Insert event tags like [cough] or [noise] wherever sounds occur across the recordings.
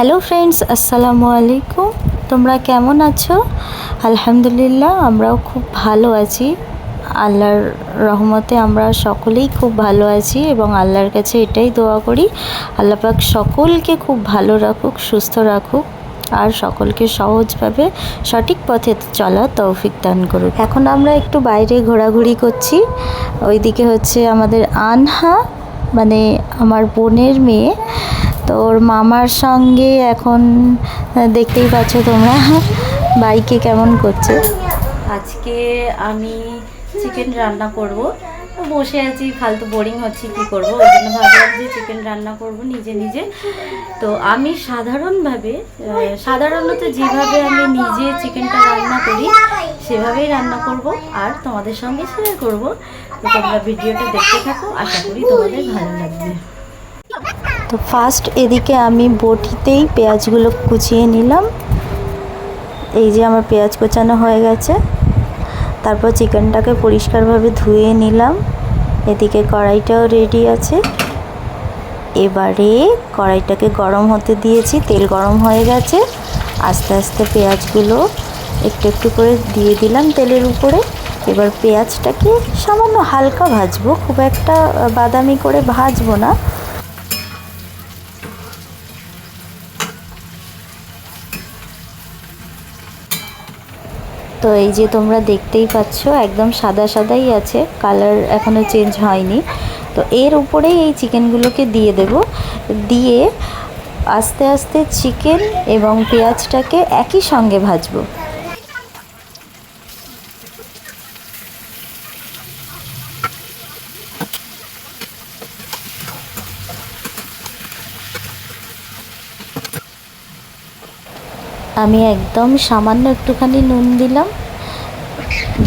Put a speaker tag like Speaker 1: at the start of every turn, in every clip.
Speaker 1: Hello friends, আসসালামু আলাইকুম। তোমরা কেমন আছো? আলহামদুলিল্লাহ, আমরাও খুব ভালো আছি। আল্লাহর রহমতে আমরা সকলেই খুব ভালো আছি এবং আল্লাহর কাছে এটাই দোয়া করি, আল্লাহ পাক সকলকে খুব ভালো রাখুক, সুস্থ রাখুক, আর সকলকে সহজভাবে সঠিক পথে চলা তৌফিক দান করুক। এখন আমরা একটু বাইরে ঘোরাঘুরি করছি। ওইদিকে হচ্ছে আমাদের আনহা মানে আমার বোনের মেয়ে। তো ওর মামার সঙ্গে এখন দেখতেই পাচ্ছ তোমরা [laughs] বাইকে কেমন করছে। আজকে আমি চিকেন রান্না করব। বসে আছি, ফালতু বোরিং হচ্ছে, কি করব? ওই জন্য ভাবলাম যে চিকেন রান্না করব নিজে নিজে। তো আমি সাধারণভাবে সাধারণত যেভাবে আমি নিজে চিকেনটা রান্না করি, সেভাবেই রান্না করব আর তোমাদের সঙ্গে শেয়ার করব। তো তোমরা ভিডিওটা দেখতে থাকো, আশা করি তোমাদের ভালো লাগবে। তো ফার্স্ট এদিকে আমি বটিতেই পেঁয়াজগুলো কুচিয়ে নিলাম। এই যে আমার পেঁয়াজ কোচানো হয়ে গেছে। তারপর চিকেনটাকে পরিষ্কারভাবে ধুয়ে নিলাম। এদিকে কড়াইটাও রেডি আছে। এবারে কড়াইটাকে গরম হতে দিয়েছি, তেল গরম হয়ে গেছে। আস্তে আস্তে পেঁয়াজগুলো একটু একটু করে দিয়ে দিলাম তেলের উপরে। এবার পেঁয়াজটাকে সামান্য হালকা ভাজবো, খুব একটা বাদামি করে ভাজবো না। তো এই যে তোমরা দেখতেই পাচ্ছ, একদম সাদা সাদাই আছে, কালার এখনও চেঞ্জ হয়নি। তো এর উপরেই এই চিকেনগুলোকে দিয়ে দেব। দিয়ে আস্তে আস্তে চিকেন এবং পেঁয়াজটাকে একই সঙ্গে ভাজবো। আমি একদম সামান্য একটুখানি নুন দিলাম।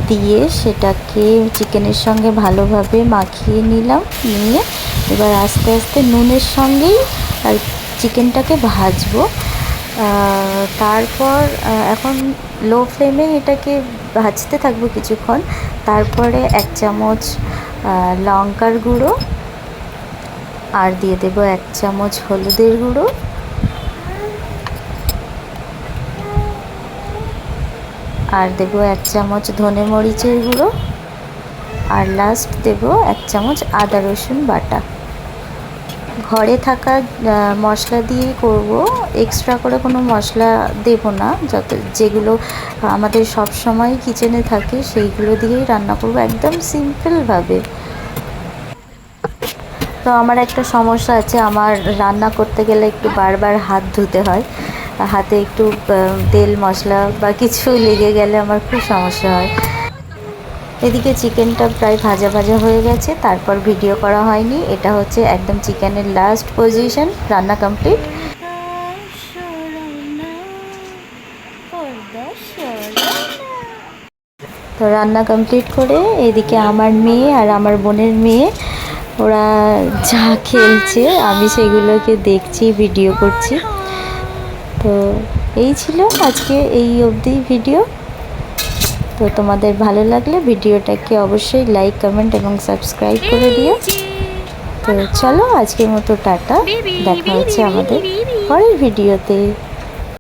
Speaker 1: দিয়ে সেটাকে চিকেনের সঙ্গে ভালোভাবে মাখিয়ে নিলাম। নিয়ে এবার আস্তে আস্তে নুনের সঙ্গেই আর চিকেনটাকে ভাজবো। তারপর এখন লো ফ্লেমে এটাকে ভাজতে থাকব কিছুক্ষণ। তারপরে এক চামচ লঙ্কার গুঁড়ো। আর দিয়ে দেবো এক চামচ হলুদের গুঁড়ো। আর দেবো এক চামচ ধনে মরিচের গুঁড়ো। আর লাস্ট দেবো এক চামচ আদা রসুন বাটা। ঘরে থাকা মশলা দিয়েই করব। এক্সট্রা করে কোনো মশলা দেব না। যত, যেগুলো আমাদের সব সময় কিচেনে থাকে, সেইগুলো দিয়েই রান্না করব একদম সিম্পলভাবে তো আমার একটা সমস্যা আছে। আমার রান্না করতে গেলে একটু বারবার হাত ধুতে হয়। হাতে একটু তেল, মশলা বা কিছু লেগে গেলে আমার খুব সমস্যা হয়। এদিকে চিকেনটা প্রায় ভাজা ভাজা হয়ে গেছে, তারপর ভিডিও করা হয়নি। এটা হচ্ছে একদম চিকেনের লাস্ট পজিশন রান্না কমপ্লিট তো রান্না কমপ্লিট করে এদিকে আমার মেয়ে আর আমার বোনের মেয়ে, ওরা যা খেলছে, আমি সেগুলোকে দেখছি ভিডিও করছি। তো এই ছিল আজকে এই অবধি ভিডিও তো তোমাদের ভালো লাগলে ভিডিওটাকে অবশ্যই লাইক কমেন্ট এবং সাবস্ক্রাইব করে দিও। তো চলো আজকের মতো টাটা। দেখা হচ্ছে আমাদের পরের ভিডিওতে